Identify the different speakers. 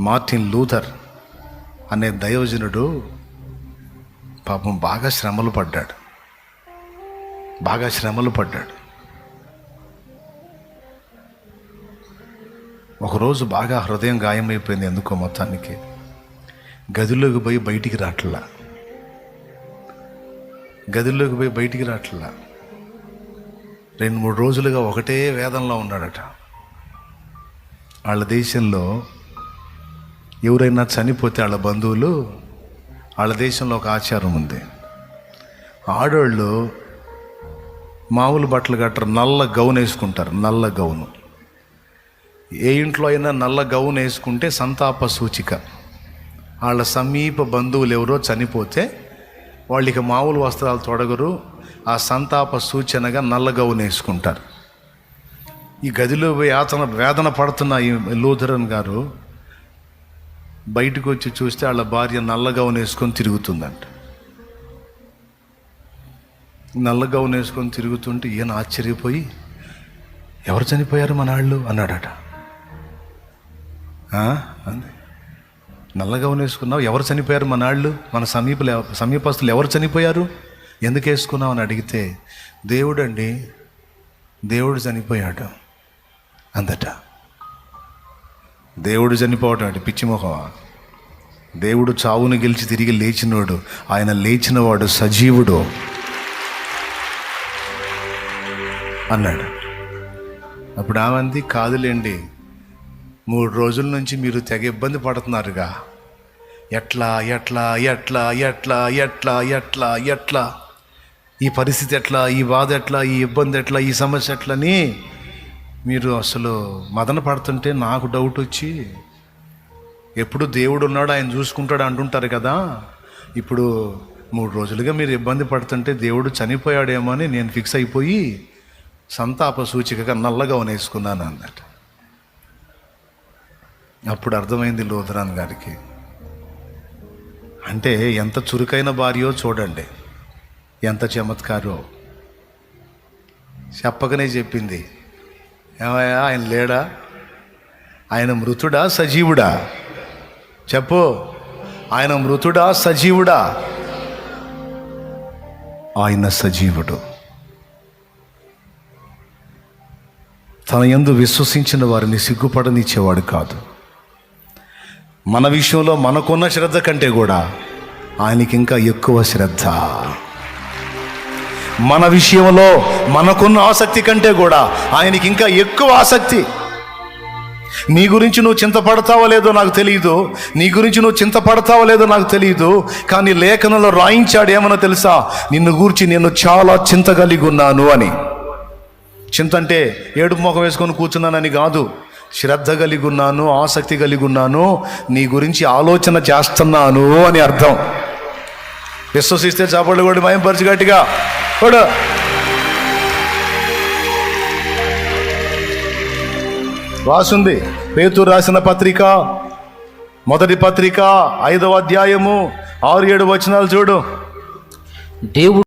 Speaker 1: Martin Luther అనే దైవజనుడు పాపం బాగా శ్రమలు పడ్డాడు. బాగా శ్రమలు పడ్డాడు. ఒకరోజు బాగా హృదయం గాయమైపోయింది ఎందుకో మొత్తానికి. గదిలోకి పోయి బయటికి రాట్లా. గదిలోకి పోయి బయటికి రాట్లా. రెండు మూడు రోజులుగా ఒకటే వేదంలో ఉన్నాడట. వాళ్ళ దేశంలో ఎవరైనా చనిపోతే వాళ్ళ బంధువులు వాళ్ళ దేశంలో ఒక ఆచారం ఉంది. ఆడవాళ్ళు మామూలు బట్టలు కట్టరు నల్ల గౌన్ వేసుకుంటారు నల్ల గౌను. ఏ ఇంట్లో అయినా నల్ల గౌన్ వేసుకుంటే సంతాప సూచిక. వాళ్ళ సమీప బంధువులు ఎవరో చనిపోతే వాళ్ళకి మామూలు వస్త్రాలు తొడగరు ఆ సంతాప సూచనగా నల్ల గౌన్ వేసుకుంటారు. ఈ గదిలో యాతన వేదన పడుతున్న ఈ లూథరన్ గారు బయటకు వచ్చి చూస్తే వాళ్ళ భార్య నల్లగౌన్ వేసుకొని తిరుగుతుందంట. నల్లగౌన్ వేసుకొని తిరుగుతుంటే ఈయన ఆశ్చర్యపోయి ఎవరు చనిపోయారు మన వాళ్ళు అన్నాడట. అంది. నల్లగౌన్ వేసుకున్నావు ఎవరు చనిపోయారు మన వాళ్ళు మన సమీప సమీపస్తులు ఎవరు చనిపోయారు? ఎందుకు వేసుకున్నావు? అని అడిగితే దేవుడండి దేవుడు చనిపోయాడు అందట. దేవుడు చనిపోవటం అంటే పిచ్చిమొహమా దేవుడు చావును గెలిచి తిరిగి లేచినవాడు ఆయన లేచినవాడు సజీవుడు అన్నాడు. అప్పుడు ఆమంది కాదులేండి మూడు రోజుల నుంచి మీరు తెగ ఇబ్బంది పడుతున్నారుగా. ఎట్లా ఎట్లా ఎట్లా ఎట్లా ఎట్లా ఎట్లా ఎట్లా? ఈ పరిస్థితి ఎట్లా ఈ బాధ ఎట్లా ఈ ఇబ్బంది ఎట్లా ఈ సమస్య ఎట్లని మీరు అసలు మదన పడుతుంటే నాకు డౌట్ వచ్చి ఎప్పుడు దేవుడు ఉన్నాడు ఆయన చూసుకుంటాడు అంటుంటారు కదా. ఇప్పుడు మూడు రోజులుగా మీరు ఇబ్బంది పడుతుంటే దేవుడు చనిపోయాడేమో అని నేను ఫిక్స్ అయిపోయి సంతాప సూచికగా నల్లగా వేసుకున్నాను అన్నట్టు అప్పుడు అర్థమైంది లోధరాన్ గారికి. అంటే ఎంత చురుకైన భార్యో చూడండి ఎంత చమత్కారో. చెప్పకనే చెప్పింది. ఏమయ్యా ఆయన లేడా? ఆయన మృతుడా సజీవుడా? చెప్పు. ఆయన మృతుడా సజీవుడా? ఆయన సజీవుడు. తన ఎందు విశ్వసించిన వారిని సిగ్గుపడనిచ్చేవాడు కాదు. మన విషయంలో మనకున్న శ్రద్ధ కంటే కూడా ఆయనకి ఇంకా ఎక్కువ శ్రద్ధ. మన విషయంలో మనకున్న ఆసక్తి కంటే కూడా ఆయనకి ఇంకా ఎక్కువ ఆసక్తి. నీ గురించి నువ్వు చింతపడతావో లేదో నాకు తెలియదు నీ గురించి నువ్వు చింతపడతావో లేదో నాకు తెలియదు కానీ లేఖనంలో రాయించాడు ఏమన్నా తెలుసా? నిన్ను గూర్చి నేను చాలా చింత కలిగి ఉన్నాను అని. చింత అంటే ఏడుపు ముఖం వేసుకొని కూర్చున్నానని కాదు. శ్రద్ధ కలిగి ఉన్నాను ఆసక్తి కలిగి ఉన్నాను నీ గురించి ఆలోచన చేస్తున్నాను అని అర్థం. విశ్వసిస్తే చాపళ్ళు కూడా భయం గట్టిగా. కూడా రాసుంది పేతూరు రాసిన పత్రిక. మొదటి పత్రిక ఐదవ అధ్యాయము ఆరు ఏడు వచనాలు చూడు.
Speaker 2: దేవుడు